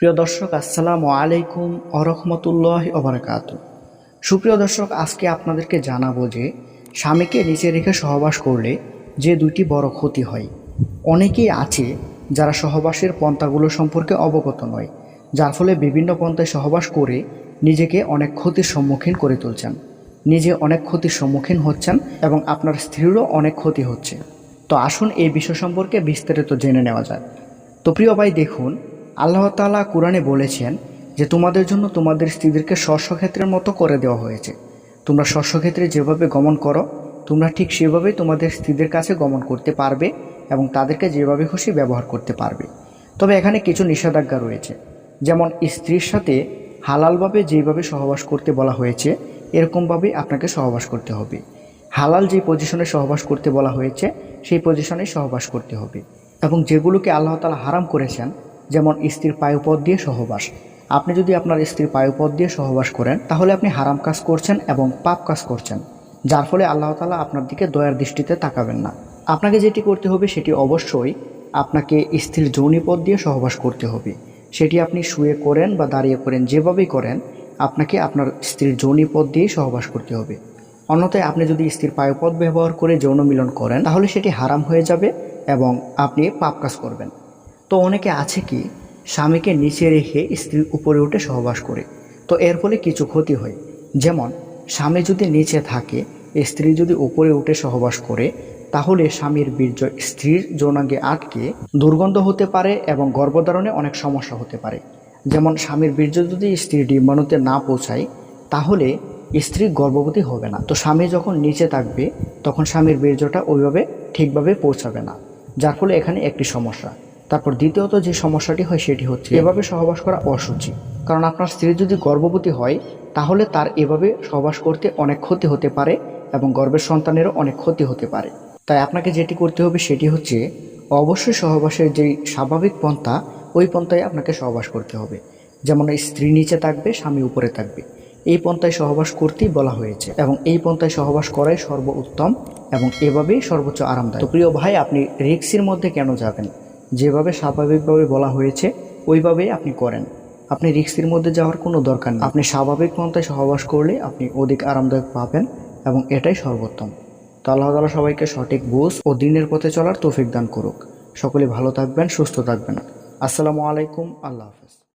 প্রিয় দর্শক, আসসালামু আলাইকুম আরহামতুল্লাহ ওবরাকাত। সুপ্রিয় দর্শক, আজকে আপনাদেরকে জানাব যে, স্বামীকে নিচে রেখে সহবাস করলে যে দুইটি বড় ক্ষতি হয়। অনেকেই আছে যারা সহবাসের পন্থাগুলো সম্পর্কে অবগত নয়, যার ফলে বিভিন্ন পন্থায় সহবাস করে নিজেকে অনেক ক্ষতির সম্মুখীন করে তুলছেন। নিজে অনেক ক্ষতির সম্মুখীন হচ্ছেন এবং আপনার স্ত্রীরও অনেক ক্ষতি হচ্ছে। তো আসুন এই বিষয় সম্পর্কে বিস্তারিত জেনে নেওয়া যাক। তো প্রিয় ভাই, দেখুন আল্লাহ তাআলা কোরআনে বলেছেন যে, তোমাদের জন্য তোমাদের স্ত্রীদেরকে শস্যক্ষেত্রের মতো করে দেওয়া হয়েছে। তোমরা শস্যক্ষেত্রে যেভাবে গমন করো, তোমরা ঠিক সেভাবেই তোমাদের স্ত্রীদের কাছে গমন করতে পারবে এবং তাদেরকে যেভাবে খুশি ব্যবহার করতে পারবে। তবে এখানে কিছু নিষেধাজ্ঞা রয়েছে। যেমন, স্ত্রীর সাথে হালালভাবে যেভাবে সহবাস করতে বলা হয়েছে, এরকমভাবেই আপনাকে সহবাস করতে হবে। হালাল যে পজিশনে সহবাস করতে বলা হয়েছে, সেই পজিশনে সহবাস করতে হবে। এবং যেগুলোকে আল্লাহ তালা হারাম করেছেন যেমন স্ত্রীর পায়ুপথ দিয়ে সহবাস। আপনি যদি আপনার স্ত্রীর পায়ুপথ দিয়ে সহবাস করেন, তাহলে আপনি হারাম কাজ করছেন এবং পাপ কাজ করছেন। যার ফলে আল্লাহ তালা আপনার দিকে দয়ার দৃষ্টিতে তাকাবেন না। আপনাকে যেটি করতে হবে, সেটি অবশ্যই আপনাকে স্ত্রীর যৌনিপথ দিয়ে সহবাস করতে হবে। সেটি আপনি শুয়ে করেন বা দাঁড়িয়ে করেন, যেভাবেই করেন, আপনাকে আপনার স্ত্রীর যৌনিপথ দিয়েই সহবাস করতে হবে। অন্যথায় আপনি যদি স্ত্রীর পায়ুপথ ব্যবহার করে যৌন মিলন করেন, তাহলে সেটি হারাম হয়ে যাবে এবং আপনি পাপ কাজ করবেন। তো অনেকে আছে কি, স্বামীকে নিচে রেখে স্ত্রীর উপরে উঠে সহবাস করে। তো এর ফলে কিছু ক্ষতি হয়। যেমন, স্বামী যদি নিচে থাকে, স্ত্রী যদি উপরে উঠে সহবাস করে, তাহলে স্বামীর বীর্য স্ত্রীর যৌনাঙ্গে আটকে দুর্গন্ধ হতে পারে এবং গর্ভধারণে অনেক সমস্যা হতে পারে। যেমন, স্বামীর বীর্য যদি স্ত্রীর ডিম্বাণুতে না পৌঁছায়, তাহলে স্ত্রী গর্ভবতী হবে না। তো স্বামী যখন নিচে থাকবে, তখন স্বামীর বীর্যটা ওইভাবে ঠিকভাবে পৌঁছাবে না। যার ফলে এখানে একটি সমস্যা। তারপর দ্বিতীয়ত যে সমস্যাটি হয় সেটি হচ্ছে এভাবে সহবাস করা অসুচি। কারণ আপনার স্ত্রী যদি গর্ভবতী হয় তাহলে তার এভাবে সহবাস করতে অনেক ক্ষতি হতে পারে এবং গর্ভের সন্তানেরও অনেক ক্ষতি হতে পারে। তাই আপনাকে যেটি করতে হবে সেটি হচ্ছে অবশ্যই সহবাসের যেই স্বাভাবিক পন্থা ওই পন্থায় আপনাকে সহবাস করতে হবে। যেমন স্ত্রী নিচে থাকবে স্বামী উপরে থাকবে। এই পন্থায় সহবাস করতেই বলা হয়েছে এবং এই পন্থায় সহবাস করাই সর্বোত্তম এবং এভাবেই সর্বোচ্চ আরামদায়ক। প্রিয় ভাই আপনি রিক্সির মধ্যে কেন যাবেন? যেভাবে স্বাভাবিকভাবে বলা হয়েছে, ওইভাবেই আপনি করেন। আপনি রিক্সির মধ্যে যাওয়ার কোনো দরকার নেই। আপনি স্বাভাবিক পন্থায় সহবাস করলে আপনি অধিক আরামদায়ক পাবেন এবং এটাই সর্বোত্তম। তো আল্লাহ তালা সবাইকে সঠিক বুঝ ও দিনের পথে চলার তৌফিক দান করুক। সকলে ভালো থাকবেন, সুস্থ থাকবেন। আসসালামু আলাইকুম, আল্লাহ হাফেজ।